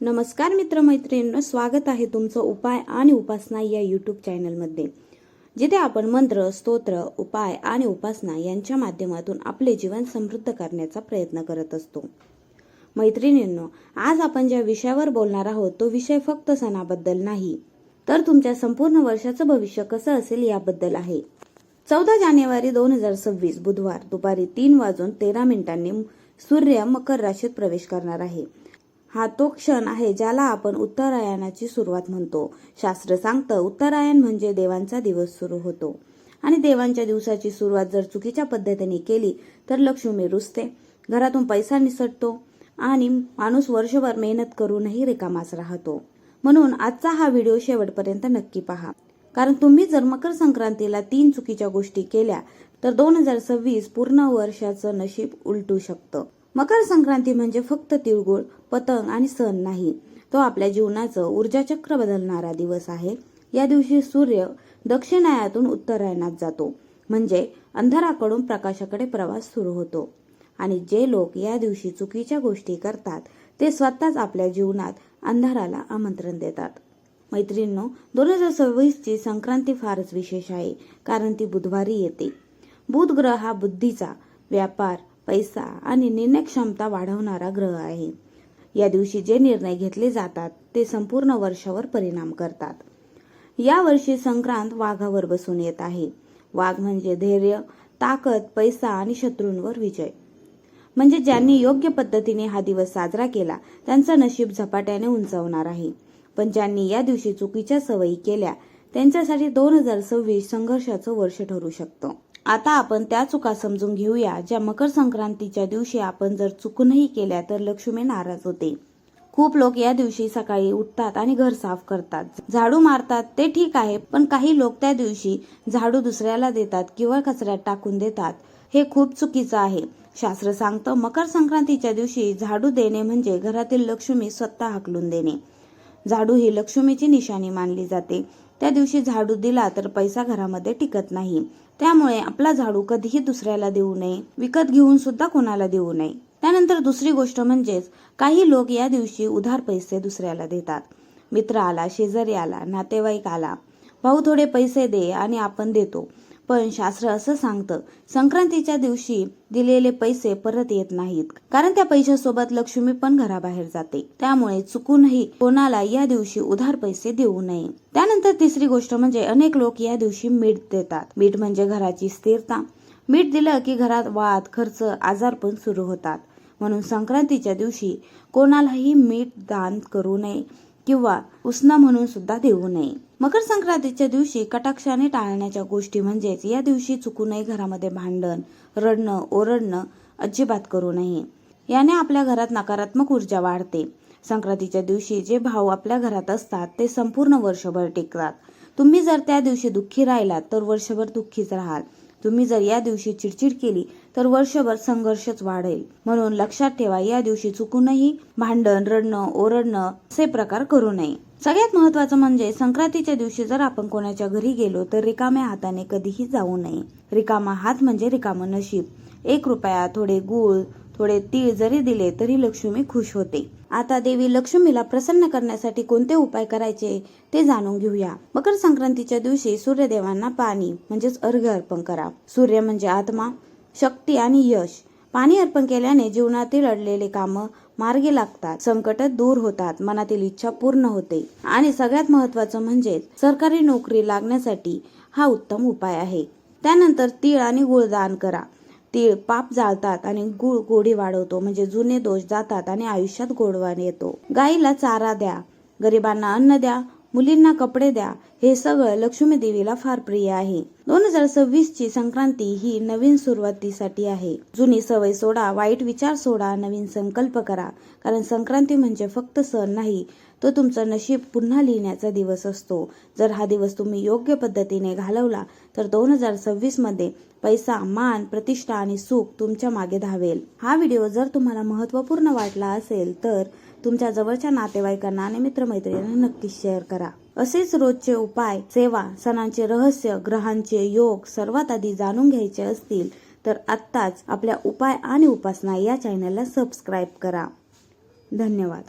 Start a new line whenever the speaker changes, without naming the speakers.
नमस्कार मित्रमैत्रिणींनो स्वागत आहे तुमचं उपाय आणि उपासना या यूट्यूब चॅनलमध्ये जिथे आपण मंत्र स्तोत्र उपाय आणि उपासना यांच्या माध्यमातून आपले जीवन समृद्ध करण्याचा प्रयत्न करत असतो. मैत्रिणींनो आज आपण ज्या विषयावर बोलणार आहोत तो विषय फक्त सणाबद्दल नाही तर तुमच्या संपूर्ण वर्षाचं भविष्य कसं असेल याबद्दल आहे. चौदा जानेवारी दोन हजार सव्वीस बुधवार दुपारी तीन वाजून तेरा मिनिटांनी सूर्य मकर राशीत प्रवेश करणार आहे. हा तो क्षण आहे ज्याला आपण उत्तरायणाची सुरुवात म्हणतो. शास्त्र सांगतं उत्तरायण म्हणजे देवांचा दिवस सुरू होतो. आणि देवांच्या दिवसाची सुरुवात जर चुकीच्या पद्धतीने केली तर लक्ष्मी रुसते. घरातून पैसा निसटतो आणि माणूस वर्षभर मेहनत करूनही रिकामाच राहतो. म्हणून आजचा हा व्हिडिओ शेवटपर्यंत नक्की पहा. कारण तुम्ही जर मकर संक्रांतीला तीन चुकीच्या गोष्टी केल्या तर दोन हजार सव्वीस पूर्ण वर्षाचं नशीब उलटू शकतं. मकर संक्रांती म्हणजे फक्त तिळगुळ पतंग आणि सण नाही. तो आपल्या जीवनाचं ऊर्जाचक्र बदलणारा दिवस आहे. या दिवशी सूर्य दक्षिणायातून उत्तरायणात जातो. म्हणजे अंधाराकडून प्रकाशाकडे प्रवास सुरू होतो. आणि जे लोक या दिवशी चुकीच्या गोष्टी करतात ते स्वतःच आपल्या जीवनात अंधाराला आमंत्रण देतात. मैत्रिणींनो दोन हजार सव्वीसची संक्रांती फारच विशेष आहे कारण ती बुधवारी येते. बुध ग्रह हा बुद्धीचा व्यापार पैसा आणि निर्णय क्षमता वाढवणारा ग्रह आहे. या दिवशी जे निर्णय घेतले जातात ते संपूर्ण वर्षावर परिणाम करतात. या वर्षी संक्रांत वाघावर बसून येत आहे. वाघ म्हणजे धैर्य ताकद पैसा आणि शत्रूंवर विजय. म्हणजे ज्यांनी योग्य पद्धतीने हा दिवस साजरा केला त्यांचं नशीब झपाट्याने उंचावणार आहे. पण ज्यांनी या दिवशी चुकीच्या सवयी केल्या त्यांच्यासाठी दोन हजार सव्वीस संघर्षाचं वर्ष ठरू शकतं. आता आपण त्या चुका समजून घेऊया ज्या मकर संक्रांतीच्या दिवशी आपण जर चुकूनही केल्या तर लक्ष्मी नाराज होते. खूप लोक या दिवशी सकाळी उठतात आणि घर साफ करतात. झाडू मारतात ते ठीक आहे पण काही लोक त्या दिवशी झाडू दुसऱ्याला देतात किंवा कचऱ्यात टाकून देतात. हे खूप चुकीचं आहे. शास्त्र सांगतं मकर संक्रांतीच्या दिवशी झाडू देणे म्हणजे घरातील लक्ष्मी स्वतः हाकलून देणे. झाडू ही लक्ष्मीची निशाणी मानली जाते. त्या दिवशी झाडू दिला तर पैसा घरामध्ये टिकत नाही. त्यामुळे आपला झाडू कधीही दुसऱ्याला देऊ नये. विकत घेऊन सुद्धा कोणाला देऊ नये. त्यानंतर दुसरी गोष्ट म्हणजेच काही लोक या दिवशी उधार पैसे दुसऱ्याला देतात. मित्र आला शेजारी आला नातेवाईक आला. भाऊ थोडे पैसे दे आणि आपण देतो. पण शास्त्र असं सांगतं संक्रांतीच्या दिवशी दिलेले पैसे परत येत नाहीत. कारण त्या पैशासोबत लक्ष्मी पण घराबाहेर जाते. त्यामुळे चुकूनही कोणाला या दिवशी उधार पैसे देऊ नये. त्यानंतर तिसरी गोष्ट म्हणजे अनेक लोक या दिवशी मीठ देतात. मीठ म्हणजे घराची स्थिरता. मीठ दिलं की घरात वाद खर्च आजार पण सुरू होतात. म्हणून संक्रांतीच्या दिवशी कोणालाही मीठ दान करू नये. किंवा उसना म्हणून सुद्धा देऊ नये. मकर संक्रांतीच्या दिवशी कटाक्षाने टाळण्याच्या गोष्टी म्हणजेच या दिवशी चुकूनही घरामध्ये भांडण रडणं ओरडणं अजिबात करू नये. याने आपल्या घरात नकारात्मक ऊर्जा वाढते. संक्रांतीच्या दिवशी जे भाव आपल्या घरात असतात ते संपूर्ण वर्षभर टिकतात. तुम्ही जर त्या दिवशी दुःखी राहिलात तर वर्षभर दुःखीच राहाल. तुम्ही जर या दिवशी चिडचिड केली तर वर्षभर संघर्षच वाढेल. म्हणून लक्षात ठेवा या दिवशी चुकूनही भांडण रडणं ओरडणं असे प्रकार करू नये. सगळ्यात महत्वाचं म्हणजे संक्रांतीच्या दिवशी जर आपण कोणाच्या घरी गेलो तर रिकाम्या हाताने कधीही जाऊ नये. रिकामा हात म्हणजे रिकामं नशीब. एक रुपया थोडे गुळ थोडे तीळ जरी दिले तरी लक्ष्मी खुश होते. आता देवी लक्ष्मीला प्रसन्न करण्यासाठी कोणते उपाय करायचे ते जाणून घेऊया. मकर संक्रांतीच्या दिवशी सूर्यदेवांना पाणी म्हणजेच अर्घ्य अर्पण करा. सूर्य म्हणजे आत्मा शक्ती आणि यश. पाणी अर्पण केल्याने जीवनातील अडलेले कामं मार्गी लागतात संकट दूर होतात मनातील इच्छा पूर्ण होते. आणि सगळ्यात महत्वाचं म्हणजे सरकारी नोकरी लागण्यासाठी हा उत्तम उपाय आहे. त्यानंतर तीळ आणि गुळ दान करा. तीळ पाप जाळतात आणि गुळ गोडी वाढवतो. म्हणजे जुने दोष जातात आणि आयुष्यात गोडवा येतो. गाईला चारा द्या. गरिबांना अन्न द्या. मुलींना कपडे द्या. हे सगळं लक्ष्मी देवीला फार प्रिय आहे. दोन हजार सव्वीस ची संक्रांती ही नवीन सुरुवातीसाठी आहे. जुनी सवय सोडा वाईट विचार सोडा नवीन संकल्प करा. कारण संक्रांती म्हणजे फक्त सण नाही तो तुमचं नशीब पुन्हा लिहिण्याचा दिवस असतो. जर हा दिवस तुम्ही योग्य पद्धतीने घालवला तर दोन हजार सव्वीसमध्ये पैसा मान प्रतिष्ठा आणि सुख तुमच्या मागे धावेल. हा व्हिडिओ जर तुम्हाला महत्त्वपूर्ण वाटला असेल तर तुमच्या जवळच्या नातेवाईकांना आणि मित्रमैत्रिणींना नक्कीच शेअर करा. असेच रोजचे उपाय सेवा सणांचे रहस्य ग्रहांचे योग सर्वात आधी जाणून घ्यायचे असतील तर आत्ताच आपल्या उपाय आणि उपासना या चॅनलला सबस्क्राईब करा. धन्यवाद.